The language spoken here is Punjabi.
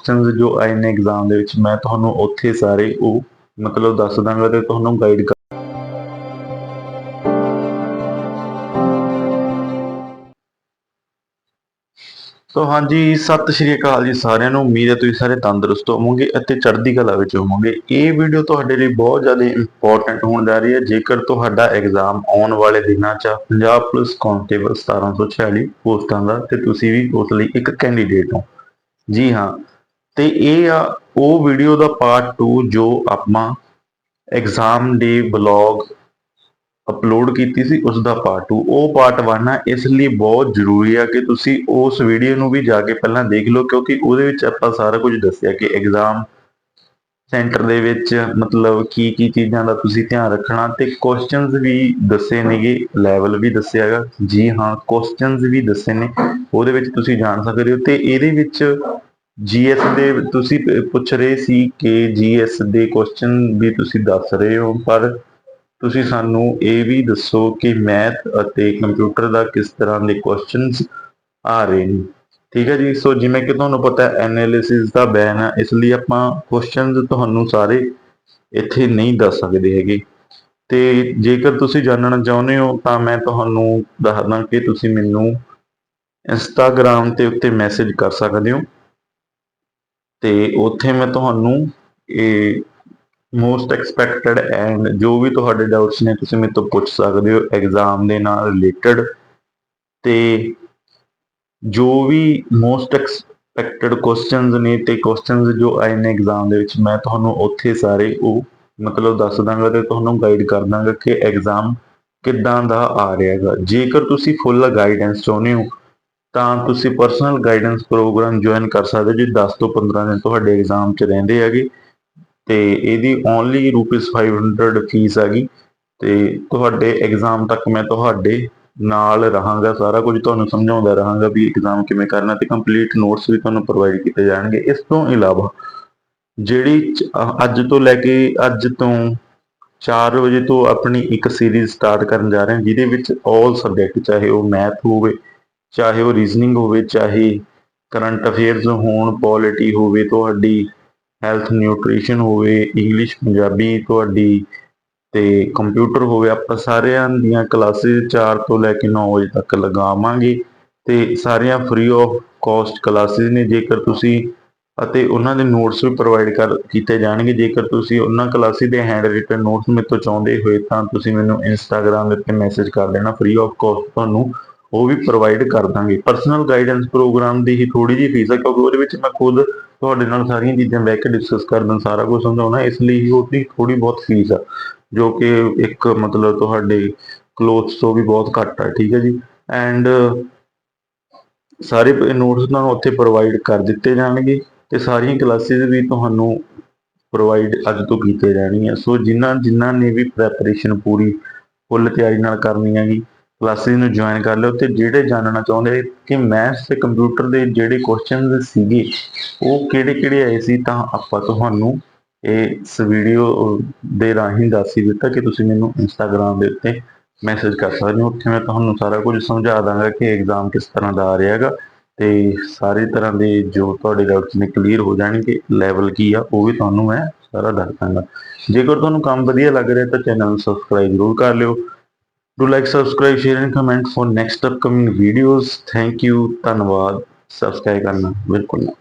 ਕੁਐਸਚਨਸ ਜੋ ਆਏ ਨੇ ਐਗਜ਼ਾਮ ਦੇ ਵਿੱਚ ਮੈਂ ਤੁਹਾਨੂੰ ਉੱਥੇ ਸਾਰੇ ਉਹ ਮਤਲਬ ਦੱਸ ਦਾਂਗਾ ਤੇ ਤੁਹਾਨੂੰ ਗਾਈਡ ਕਰ ਸੋ ਹਾਂਜੀ ਸਤਿ ਸ਼੍ਰੀ ਅਕਾਲ ਜੀ ਸਾਰਿਆਂ ਨੂੰ। ਉਮੀਦ ਹੈ ਤੁਸੀਂ ਸਾਰੇ ਤੰਦਰੁਸਤ ਹੋਵੋਗੇ ਅਤੇ ਚੜ੍ਹਦੀ ਕਲਾ ਵਿੱਚ ਹੋਵੋਗੇ। ਇਹ ਵੀਡੀਓ ਤੁਹਾਡੇ ਲਈ ਬਹੁਤ ਜ਼ਿਆਦਾ ਇੰਪੋਰਟੈਂਟ ਹੋਣ ਜਾ ਰਹੀ ਹੈ। ਜੇਕਰ ਤੁਹਾਡਾ ਐਗਜ਼ਾਮ ਆਉਣ ਵਾਲੇ ਦਿਨਾਂ 'ਚ ਆ, ਪੰਜਾਬ ਪੁਲਿਸ ਕਾਂਸਟੇਬਲ 1746 ਪੋਸਟਾਂ ਦਾ ਤੇ ਤੁਸੀਂ ਵੀ ਉਸ ਲਈ ਇੱਕ ਕੈਂਡੀਡੇਟ ਹੋ। ਜੀ ਹਾਂ ਤੇ ਇਹ ਆ, ਉਹ ਵੀਡੀਓ ਦਾ ਪਾਰਟ 2 ਜੋ ਆਪਾਂ ਐਗਜ਼ਾਮ ਦੇ ਬਲੌਗ ਅਪਲੋਡ ਕੀਤੀ ਸੀ, ਉਸ ਦਾ ਪਾਰਟ 2 ਉਹ ਪਾਰਟ 1 ਆ, ਇਸ ਲਈ ਬਹੁਤ ਜ਼ਰੂਰੀ ਆ ਕਿ ਤੁਸੀਂ ਉਸ ਵੀਡੀਓ ਨੂੰ ਵੀ ਜਾ ਕੇ ਪਹਿਲਾਂ ਦੇਖ ਲਓ, ਕਿਉਂਕਿ ਉਹਦੇ ਵਿੱਚ ਆਪਾਂ ਸਾਰਾ ਕੁਝ ਦੱਸਿਆ ਕਿ ਐਗਜ਼ਾਮ ਸੈਂਟਰ ਦੇ ਵਿੱਚ ਮਤਲਬ ਕੀ ਕੀ ਚੀਜ਼ਾਂ ਦਾ ਤੁਸੀਂ ਧਿਆਨ ਰੱਖਣਾ ਤੇ ਕੁਐਸਚਨਸ ਵੀ ਦੱਸੇ ਨੇਗੇ ਲੈਵਲ ਵੀ ਦੱਸਿਆਗਾ ਜੀ ਹਾਂ ਕੁਐਸਚਨਸ ਵੀ ਦੱਸੇ ਨੇ, ਉਹਦੇ ਵਿੱਚ ਤੁਸੀਂ ਜਾਣ ਸਕਦੇ ਹੋ ਤੇ ਇਹਦੇ ਵਿੱਚ ਜੀਐਸ ਦੇ ਤੁਸੀਂ ਪੁੱਛ ਰਹੇ ਸੀ ਕਿ ਜੀਐਸ ਦੇ ਕੁਐਸਚਨ ਵੀ ਤੁਸੀਂ ਦੱਸ ਰਹੇ ਹੋ, ਪਰ ਤੁਸੀਂ ਸਾਨੂੰ ਇਹ ਵੀ ਦੱਸੋ ਕਿ ਮੈਥ ਅਤੇ ਕੰਪਿਊਟਰ ਦਾ ਕਿਸ ਤਰ੍ਹਾਂ ਦੇ ਕੁਐਸਚਨਸ ਆ ਰਹੇ ਨੇ। ਠੀਕ ਹੈ ਜੀ, ਸੋ ਜਿਵੇਂ ਕਿ ਤੁਹਾਨੂੰ ਪਤਾ ਹੈ ਐਨਾਲਿਸਿਸ ਦਾ ਬੈਨ ਹੈ ਇਸ ਲਈ ਆਪਾਂ ਕੁਐਸਚਨਸ ਤੁਹਾਨੂੰ ਸਾਰੇ ਇੱਥੇ ਨਹੀਂ ਦੱਸ ਸਕਦੇ ਹੈਗੇ। ਤੇ ਜੇਕਰ ਤੁਸੀਂ ਜਾਣਨਾ ਚਾਹੁੰਦੇ ਹੋ, ਤਾਂ ਮੈਂ ਤੁਹਾਨੂੰ ਦੱਸਦਾ ਕਿ ਤੁਸੀਂ ਮੈਨੂੰ ਇੰਸਟਾਗ੍ਰam ਤੇ ਉੱਤੇ ਮੈਸੇਜ ਕਰ ਸਕਦੇ ਹੋ। ਤੇ ਉੱਥੇ ਮੈਂ ਤੁਹਾਨੂੰ ਇਹ ਮੋਸਟ ਐਕਸਪੈਕਟਡ ਐਂਡ ਜੋ ਵੀ ਤੁਹਾਡੇ ਡਾਊਟਸ ਨੇ, ਤੁਸੀਂ ਮੇਰੇ ਤੋਂ ਪੁੱਛ ਸਕਦੇ ਹੋ ਐਗਜ਼ਾਮ ਦੇ ਨਾਲ ਰਿਲੇਟਡ ਤੇ ਜੋ ਵੀ ਮੋਸਟ ਐਕਸਪੈਕਟਡ ਕੁਐਸਚਨਸ ਨੇ ਤੇ ਕੁਐਸਚਨਸ ਜੋ ਆਏ ਨੇ ਐਗਜ਼ਾਮ ਦੇ ਵਿੱਚ, ਮੈਂ ਤੁਹਾਨੂੰ ਉੱਥੇ ਸਾਰੇ ਉਹ ਮਤਲਬ ਦੱਸ ਦਾਂਗਾ ਤੇ ਤੁਹਾਨੂੰ ਗਾਈਡ ਕਰ ਦਾਂਗਾ ਕਿ ਐਗਜ਼ਾਮ ਕਿੱਦਾਂ ਦਾ ਆ ਰਿਹਾ ਹੈਗਾ। ਜੇਕਰ ਤੁਸੀਂ ਫੁੱਲ ਗਾਈਡੈਂਸ ਚਾਹੁੰਦੇ ਹੋ ਤਾਂ ਤੁਸੀਂ ਪਰਸਨਲ ਗਾਈਡੈਂਸ ਪ੍ਰੋਗਰਾਮ ਜੁਆਇਨ ਕਰ ਸਕਦੇ ਹੋ ਜੀ। 10 ਤੋਂ 15 ਦਿਨ ਤੁਹਾਡੇ ਐਗਜ਼ਾਮ 'ਚ ਰਹਿੰਦੇ ਹੈਗੇ। ਤੇ ਇਹਦੀ ਓਨਲੀ ਰੁਪੀਸ 500 ਫੀਸ ਹੈਗੀ ਤੇ ਤੁਹਾਡੇ ਐਗਜ਼ਾਮ ਤੱਕ ਮੈਂ ਤੁਹਾਡੇ ਨਾਲ ਰਹਾਂਗਾ। ਸਾਰਾ ਕੁਝ ਤੁਹਾਨੂੰ ਸਮਝਾਉਂਦਾ ਰਹਾਂਗਾ ਵੀ ਐਗਜ਼ਾਮ ਕਿਵੇਂ ਕਰਨਾ ਤੇ ਕੰਪਲੀਟ ਨੋਟਸ ਵੀ ਤੁਹਾਨੂੰ ਪ੍ਰੋਵਾਈਡ ਕੀਤੇ ਜਾਣਗੇ। ਇਸ ਤੋਂ ਇਲਾਵਾ ਜਿਹੜੀ ਅੱਜ ਤੋਂ ਲੈ ਕੇ ਅੱਜ ਤੋਂ 4 ਵਜੇ ਤੋਂ ਆਪਣੀ ਇੱਕ ਸੀਰੀਜ਼ ਸਟਾਰਟ ਕਰਨ ਜਾ ਰਹੇ ਹਾਂ, ਜਿਹਦੇ ਵਿੱਚ 올 ਸਬਜੈਕਟ ਚਾਹੇ ਉਹ ਮੈਥ ਹੋਵੇ ਚਾਹੇ ਉਹ ਰੀਜ਼ਨਿੰਗ ਹੋਵੇ, ਚਾਹੇ ਕਰੰਟ ਅਫੇਅਰਸ ਹੋਣ ਪੋਲਿਟੀ ਹੋਵੇ, ਤੁਹਾਡੀ ਹੈਲਥ ਨਿਊਟ੍ਰੀਸ਼ਨ ਹੋਵੇ ਇੰਗਲਿਸ਼ ਪੰਜਾਬੀ ਤੁਹਾਡੀ ਤੇ ਕੰਪਿਊਟਰ ਹੋਵੇ, ਆਪਾਂ ਸਾਰਿਆਂ ਦੀਆਂ ਕਲਾਸਿਸ 4 ਤੋਂ ਲੈ ਕੇ 9 ਵਜੇ ਤੱਕ ਲਗਾਵਾਂਗੇ ਤੇ ਸਾਰੀਆਂ ਫ੍ਰੀ ਆਫ ਕਾਸਟ ਕਲਾਸਿਸ ਨੇ, ਜੇਕਰ ਤੁਸੀਂ ਅਤੇ ਉਹਨਾਂ ਦੇ ਨੋਟਸ ਵੀ ਪ੍ਰੋਵਾਈਡ ਕਰ, ਕੀਤੇ ਜਾਣਗੇ, ਜੇਕਰ ਤੁਸੀਂ ਉਹਨਾਂ ਕਲਾਸਿਸ ਦੇ ਹੈਂਡ ਰਿਟਨ ਨੋਟਸ ਮੇਰੇ ਤੋਂ ਚਾਹੁੰਦੇ ਹੋਏ, ਤਾਂ ਤੁਸੀਂ ਮੈਨੂੰ ਇੰਸਟਾਗ੍ਰam ਦੇ ਉੱਤੇ ਮੈਸੇਜ ਕਰ ਦੇਣਾ ਫ੍ਰੀ ਆਫ ਕਾਸਟ ਤੁਹਾਨੂੰ ਉਹ ਵੀ ਪ੍ਰੋਵਾਈਡ ਕਰ ਦਾਂਗੇ। ਪਰਸਨਲ ਗਾਈਡੈਂਸ ਪ੍ਰੋਗਰਾਮ ਦੀ ਹੀ ਥੋੜੀ ਜਿਹੀ ਫੀਸ ਹੈ ਕਿਉਂਕਿ ਉਹਦੇ ਵਿੱਚ ਮੈਂ ਖੁਦ ਤੁਹਾਡੇ ਨਾਲ ਸਾਰੀਆਂ ਚੀਜ਼ਾਂ ਬਹਿ ਕੇ ਡਿਸਕਸ ਕਰਦਾ ਸਾਰਾ ਕੁਝ ਸਮਝਾਉਣਾ, ਇਸ ਲਈ ਹੀ ਉਹਦੀ ਥੋੜੀ ਬਹੁਤ ਫੀਸ ਆ, ਜੋ ਕਿ ਇੱਕ ਮਤਲਬ ਤੁਹਾਡੇ ਕਲੋਥਸ ਤੋਂ ਵੀ ਬਹੁਤ ਘੱਟ ਆ, ਠੀਕ ਹੈ ਜੀ? ਐਂਡ ਸਾਰੇ ਨੋਟਸ ਤੁਹਾਨੂੰ ਉੱਥੇ ਪ੍ਰੋਵਾਈਡ ਕਰ ਦਿੱਤੇ ਜਾਣਗੇ ਤੇ ਸਾਰੀਆਂ ਕਲਾਸਿਸ ਵੀ ਤੁਹਾਨੂੰ ਪ੍ਰੋਵਾਈਡ ਅੱਜ ਤੋਂ ਕੀਤੇ ਜਾਣਗੀਆਂ। ਸੋ ਜਿਨ੍ਹਾਂ ਜਿਨ੍ਹਾਂ ਨੇ ਵੀ ਪ੍ਰੈਪਰੇਸ਼ਨ ਪੂਰੀ ਫੁੱਲ ਤਿਆਰੀ ਨਾਲ ਕਰਨੀ ਹੈਗੀ ਕਲਾਸਿਸ ਨੂੰ ਜੁਆਇਨ ਕਰ ਲਿਓ ਤੇ ਜਿਹੜੇ ਜਾਣਨਾ ਚਾਹੁੰਦੇ ਕਿ ਮੈਥਸ ਤੇ ਕੰਪਿਊਟਰ ਦੇ ਜਿਹੜੇ ਕੁਐਸਚਨਸ ਸੀਗੇ, ਉਹ ਕਿਹੜੇ ਕਿਹੜੇ ਆਏ ਸੀ, ਤਾਂ ਆਪਾਂ ਤੁਹਾਨੂੰ ਇਸ ਵੀਡੀਓ ਦੇ ਰਾਹੀਂ ਦੱਸ ਹੀ ਦਿੱਤਾ ਕਿ ਤੁਸੀਂ ਮੈਨੂੰ ਇੰਸਟਾਗ੍ਰam ਦੇ ਉੱਤੇ ਮੈਸੇਜ ਕਰ ਸਕਦੇ ਹੋ। ਉੱਥੇ ਮੈਂ ਤੁਹਾਨੂੰ ਸਾਰਾ ਕੁਝ ਸਮਝਾ ਦਾਂਗਾ ਕਿ ਐਗਜ਼ਾਮ ਕਿਸ ਤਰ੍ਹਾਂ ਦਾ ਆ ਰਿਹਾ ਹੈਗਾ ਤੇ ਸਾਰੇ ਤਰ੍ਹਾਂ ਦੇ ਜੋ ਤੁਹਾਡੇ ਡਾਊਟਸ ਨੇ ਕਲੀਅਰ ਹੋ ਜਾਣਗੇ ਲੈਵਲ ਕੀ ਆ, ਉਹ ਵੀ ਤੁਹਾਨੂੰ ਮੈਂ ਸਾਰਾ ਦੱਸ ਦਾਂਗਾ। ਜੇਕਰ ਤੁਹਾਨੂੰ ਕੰਮ ਵਧੀਆ ਲੱਗ ਰਿਹਾ ਤਾਂ ਚੈਨਲ ਨੂੰ ਸਬਸਕ੍ਰਾਈਬ ਜ਼ਰੂਰ ਕਰ ਲਿਓ। Do like subscribe share and comment for next upcoming videos thank you ਧੰਨਵਾਦ ਸਬਸਕ੍ਰਾਈਬ ਕਰਨਾ ਬਿਲਕੁਲ ਨਾ